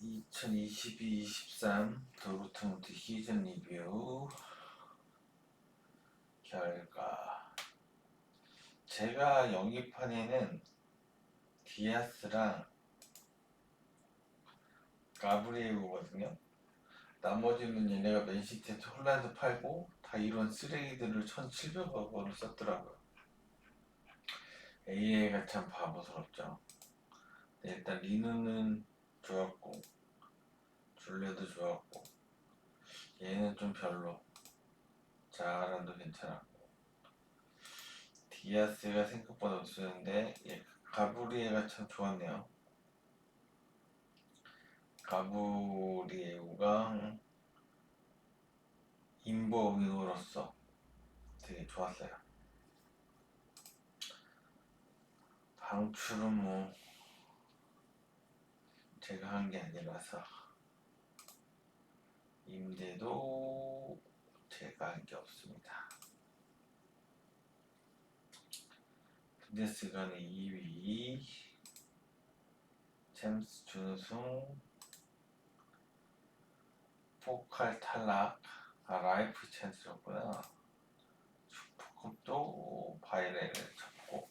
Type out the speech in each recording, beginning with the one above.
2022-23 도르트문트 시즌 리뷰 결과 제가 영입판에는 디아스랑 가브리에우거든요. 나머지는 얘네가 맨시티에서 홀란드 팔고 다 이런 쓰레기들을 1,700억 원을 썼더라고요. AA가 참 바보스럽죠. 네, 일단 리누는 좋았고 줄레도 좋았고 얘는 좀 별로 자아란도 괜찮았고. 디아스가 생각보다 없었는데 얘 가브리에가 참 좋았네요. 가브리에우가 인버윙으로서 되게 좋았어요. 방출은 뭐 제가 한 게 아니라서. 임대도 제가 한 게 없습니다. 분데스가는 2위 챔스 준우승 포칼 탈락 아 라이프 찬스였구나 슈퍼컵도 바이레를 쳤고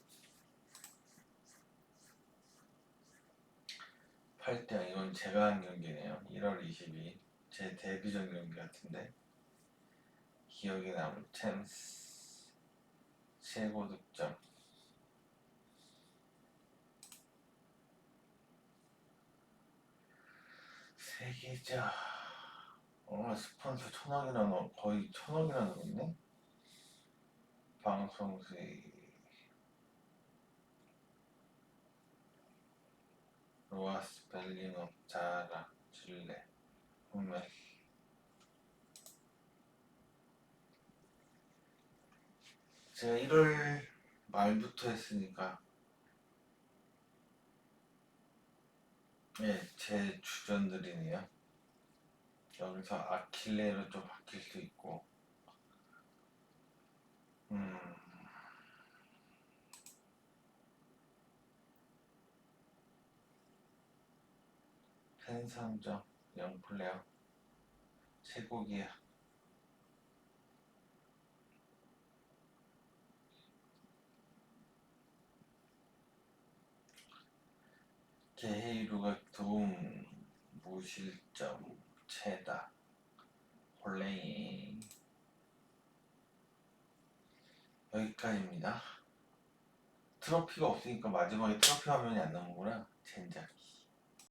8대 이건 제가 한 경기네요. 1월 22일 제 데뷔전 경기 같은데 기억에 남은 챔스 최고 득점. 세계자. 오늘 스폰서 천억이나 넣 거의 천억이나 넣었네? 방송 수익 로아스 벨링업 자라 질레 후메. 제가 1월 말부터 했으니까. 예, 제 주전들이네요. 여기서 아킬레로 좀 바뀔 수 있고 팬상점 영플레어 쇠고기야. 게헤이루가 도움 무실점 최다. 홀레인 여기까지입니다. 트로피가 없으니까 마지막에 트로피 화면이 안 나오는구나. 젠장